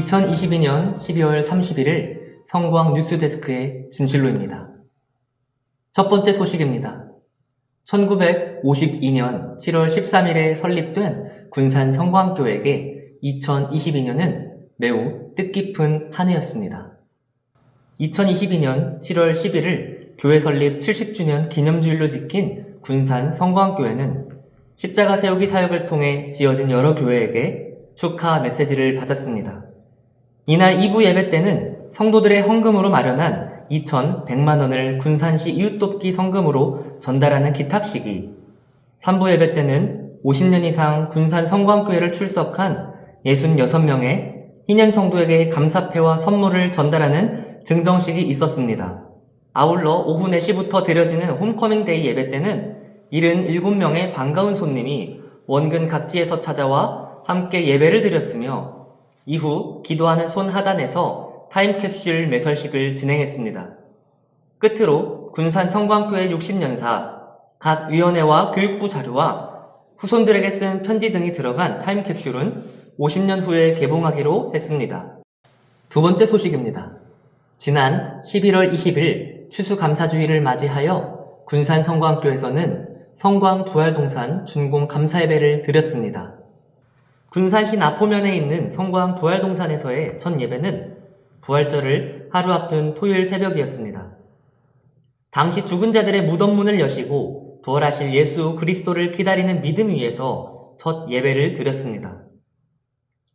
2022년 12월 31일 성광 뉴스데스크의 진실로입니다. 첫 번째 소식입니다. 1952년 7월 13일에 설립된 군산 성광교에게 2022년은 매우 뜻깊은 한 해였습니다. 2022년 7월 11일 교회 설립 70주년 기념주일로 지킨 군산 성광교회는 십자가 세우기 사역을 통해 지어진 여러 교회에게 축하 메시지를 받았습니다. 이날 2부 예배 때는 성도들의 헌금으로 마련한 2,100만 원을 군산시 이웃돕기 성금으로 전달하는 기탁식이 3부 예배 때는 50년 이상 군산 성광교회를 출석한 66명의 희년 성도에게 감사패와 선물을 전달하는 증정식이 있었습니다. 아울러 오후 4시부터 드려지는 홈커밍데이 예배 때는 77명의 반가운 손님이 원근 각지에서 찾아와 함께 예배를 드렸으며 이후 기도하는 손 하단에서 타임캡슐 매설식을 진행했습니다. 끝으로 군산 성광교회 60년사 각 위원회와 교육부 자료와 후손들에게 쓴 편지 등이 들어간 타임캡슐은 50년 후에 개봉하기로 했습니다. 두 번째 소식입니다. 지난 11월 20일 추수감사주의를 맞이하여 군산 성광교에서는 성광 부활동산 준공 감사예배를 드렸습니다. 군산시 나포면에 있는 성광 부활동산에서의 첫 예배는 부활절을 하루 앞둔 토요일 새벽이었습니다. 당시 죽은 자들의 무덤 문을 여시고 부활하실 예수 그리스도를 기다리는 믿음 위에서 첫 예배를 드렸습니다.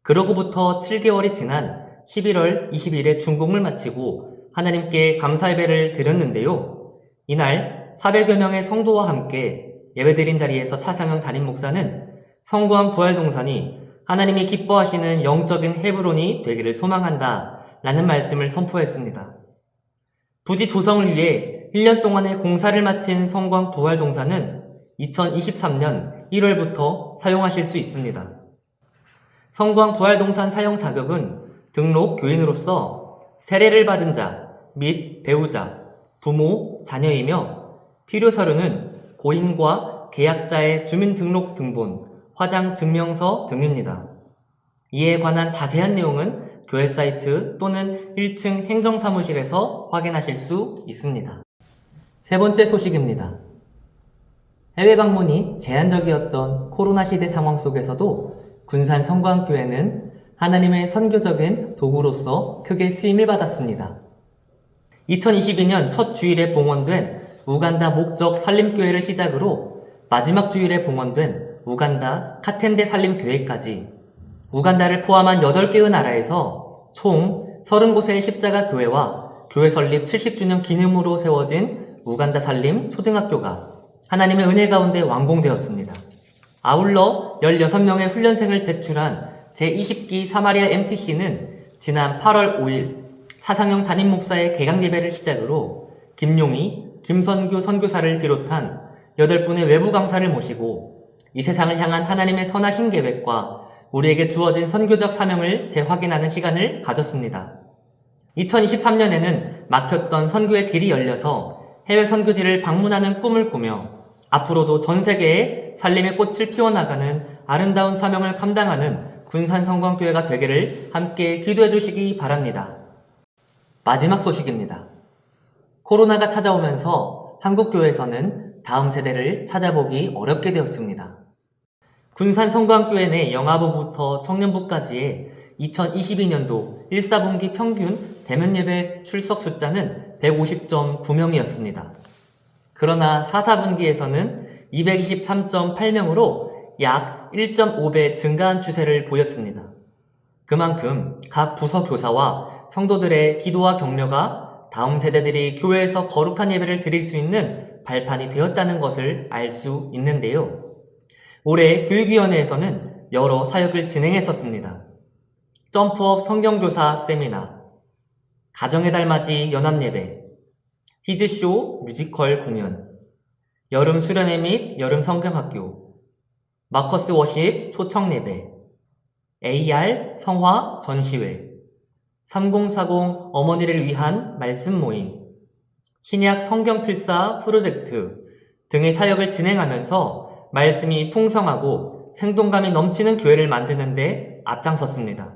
그러고부터 7개월이 지난 11월 20일에 준공을 마치고 하나님께 감사 예배를 드렸는데요. 이날 400여 명의 성도와 함께 예배드린 자리에서 차상영 담임 목사는 성구한 부활동산이 하나님이 기뻐하시는 영적인 헤브론이 되기를 소망한다 라는 말씀을 선포했습니다. 부지 조성을 위해 1년 동안의 공사를 마친 성광 부활동산은 2023년 1월부터 사용하실 수 있습니다. 성광 부활 동산 사용 자격은 등록 교인으로서 세례를 받은 자 및 배우자, 부모, 자녀이며 필요 서류는 고인과 계약자의 주민등록등본, 화장 증명서 등입니다. 이에 관한 자세한 내용은 교회 사이트 또는 1층 행정사무실에서 확인하실 수 있습니다. 세 번째 소식입니다. 해외 방문이 제한적이었던 코로나 시대 상황 속에서도 군산 성광교회는 하나님의 선교적인 도구로서 크게 쓰임을 받았습니다. 2022년 첫 주일에 봉헌된 우간다 목적 살림교회를 시작으로 마지막 주일에 봉헌된 우간다 카텐데 살림 교회까지 우간다를 포함한 8개의 나라에서 총 30곳의 십자가 교회와 교회 설립 70주년 기념으로 세워진 우간다 살림 초등학교가 하나님의 은혜 가운데 완공되었습니다. 아울러 16명의 훈련생을 배출한 제20기 사마리아 MTC는 지난 8월 5일 차상영 담임 목사의 개강 예배를 시작으로 김용희, 김선규 선교사를 비롯한 8분의 외부 강사를 모시고 이 세상을 향한 하나님의 선하신 계획과 우리에게 주어진 선교적 사명을 재확인하는 시간을 가졌습니다. 2023년에는 막혔던 선교의 길이 열려서 해외 선교지를 방문하는 꿈을 꾸며 앞으로도 전 세계에 살림의 꽃을 피워나가는 아름다운 사명을 감당하는 군산 성광교회가 되기를 함께 기도해 주시기 바랍니다. 마지막 소식입니다. 코로나가 찾아오면서 한국교회에서는 다음 세대를 찾아보기 어렵게 되었습니다. 군산 성광교회 내 영아부부터 청년부까지의 2022년도 1, 4분기 평균 대면 예배 출석 숫자는 150.9명이었습니다. 그러나 4, 4분기에서는 223.8명으로 약 1.5배 증가한 추세를 보였습니다. 그만큼 각 부서 교사와 성도들의 기도와 격려가 다음 세대들이 교회에서 거룩한 예배를 드릴 수 있는 발판이 되었다는 것을 알 수 있는데요. 올해 교육위원회에서는 여러 사역을 진행했었습니다. 점프업 성경교사 세미나, 가정의 달맞이 연합예배, 히즈쇼 뮤지컬 공연, 여름 수련회 및 여름 성경학교, 마커스 워십 초청예배, AR 성화 전시회, 3040 어머니를 위한 말씀 모임, 신약 성경 필사 프로젝트 등의 사역을 진행하면서 말씀이 풍성하고 생동감이 넘치는 교회를 만드는데 앞장섰습니다.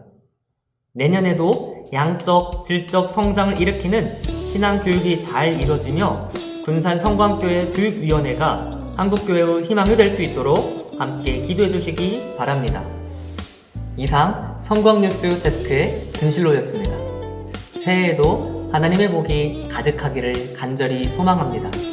내년에도 양적, 질적 성장을 일으키는 신앙 교육이 잘 이뤄지며 군산 성광교회 교육위원회가 한국교회의 희망이 될 수 있도록 함께 기도해 주시기 바랍니다. 이상 성광뉴스 데스크의 진실로였습니다. 새해에도 하나님의 복이 가득하기를 간절히 소망합니다.